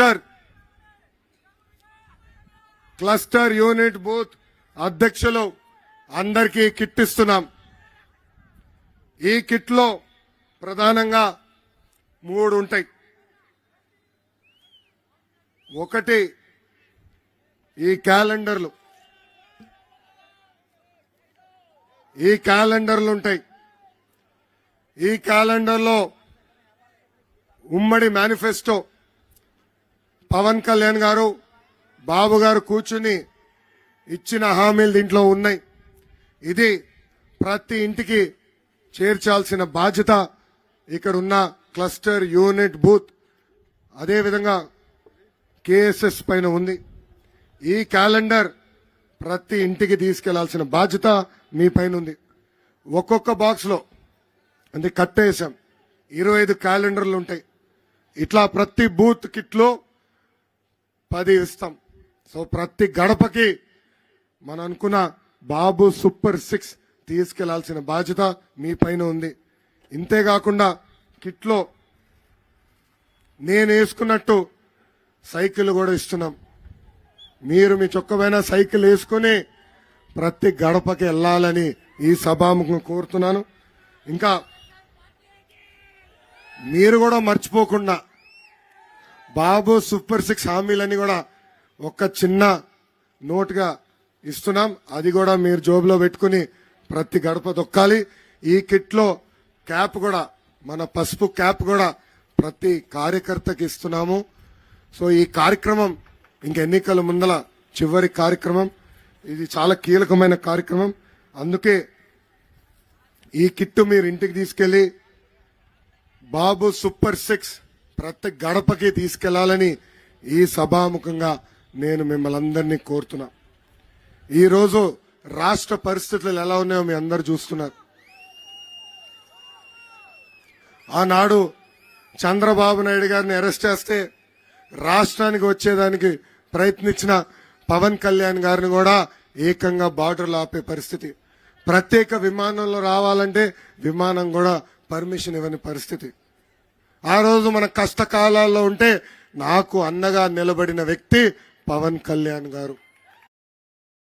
Cluster cluster unit booth అధ్యక్షులు అందరికీ kit ఇస్తున్నాం. ఈ కిట్లో ప్రధానంగా మూడు ఉంటాయి. ఒకటి ఈ క్యాలెండర్లు. ఈ క్యాలెండర్లు ఉంటాయి. ఈ క్యాలెండర్లో ఉమ్మడి మేనిఫెస్టో పవన్ కళ్యాణ్ గారు బాబు గారు కూర్చుని ఇచ్చిన హామీలు దీంట్లో ఉన్నాయి. ఇది ప్రతి ఇంటికి చేర్చాల్సిన బాధ్యత ఇక్కడ ఉన్న క్లస్టర్ యూనిట్ బూత్. అదేవిధంగా కేఎస్ఎస్ పైన ఉంది. ఈ క్యాలెండర్ ప్రతి ఇంటికి తీసుకెళ్ళాల్సిన బాధ్యత మీ పైన ఉంది. ఒక్కొక్క బాక్స్లో అంటే కట్టేసాం ఇరవై ఐదు క్యాలెండర్లు ఉంటాయి. ఇట్లా ప్రతి బూత్ కిట్లో పది ఇస్తాం. సో ప్రతి గడపకి మనం అనుకున్న బాబు సూపర్ సిక్స్ తీసుకెళ్ళాల్సిన బాధ్యత మీ పైన ఉంది. ఇంతేకాకుండా కిట్లో నేను వేసుకున్నట్టు సైకిల్ కూడా ఇస్తున్నాం. మీరు మీ చొక్కమైన సైకిల్ వేసుకుని ప్రతి గడపకి వెళ్ళాలని ఈ సభాముఖం కోరుతున్నాను. ఇంకా మీరు కూడా మర్చిపోకుండా బాబు సూపర్ సిక్స్ హామీలని కూడా ఒక చిన్న నోట్గా ఇస్తున్నాం. అది కూడా మీరు జోబులో పెట్టుకుని ప్రతి గడప దొక్కాలి ఈ కిట్లో క్యాప్ కూడా మన పసుపు క్యాప్ కూడా ప్రతి కార్యకర్తకి ఇస్తున్నాము. సో ఈ కార్యక్రమం ఇంక ఎన్నికల ముందల చివరి కార్యక్రమం. ఇది చాలా కీలకమైన కార్యక్రమం. అందుకే ఈ కిట్టు మీరు ఇంటికి తీసుకెళ్ళి బాబు సూపర్ సిక్స్ ప్రతి గడపకి తీసుకెళ్ళాలని ఈ సభాముఖంగా నేను మిమ్మల్ని అందరినీ కోరుతున్నా. ఈరోజు రాష్ట్ర పరిస్థితులు ఎలా ఉన్నాయో మీ అందరు చూస్తున్నారు. ఆనాడు చంద్రబాబు నాయుడు గారిని అరెస్ట్ చేస్తే రాష్ట్రానికి వచ్చేదానికి ప్రయత్నించిన పవన్ కళ్యాణ్ గారిని కూడా ఏకంగా బార్డర్లు ఆపే పరిస్థితి. ప్రత్యేక విమానంలో రావాలంటే విమానం కూడా పర్మిషన్ ఇవ్వని పరిస్థితి. ఆ రోజు మన కష్టకాలాల్లో ఉంటే నాకు అన్నగా నిలబడిన వ్యక్తి పవన్ కళ్యాణ్ గారు.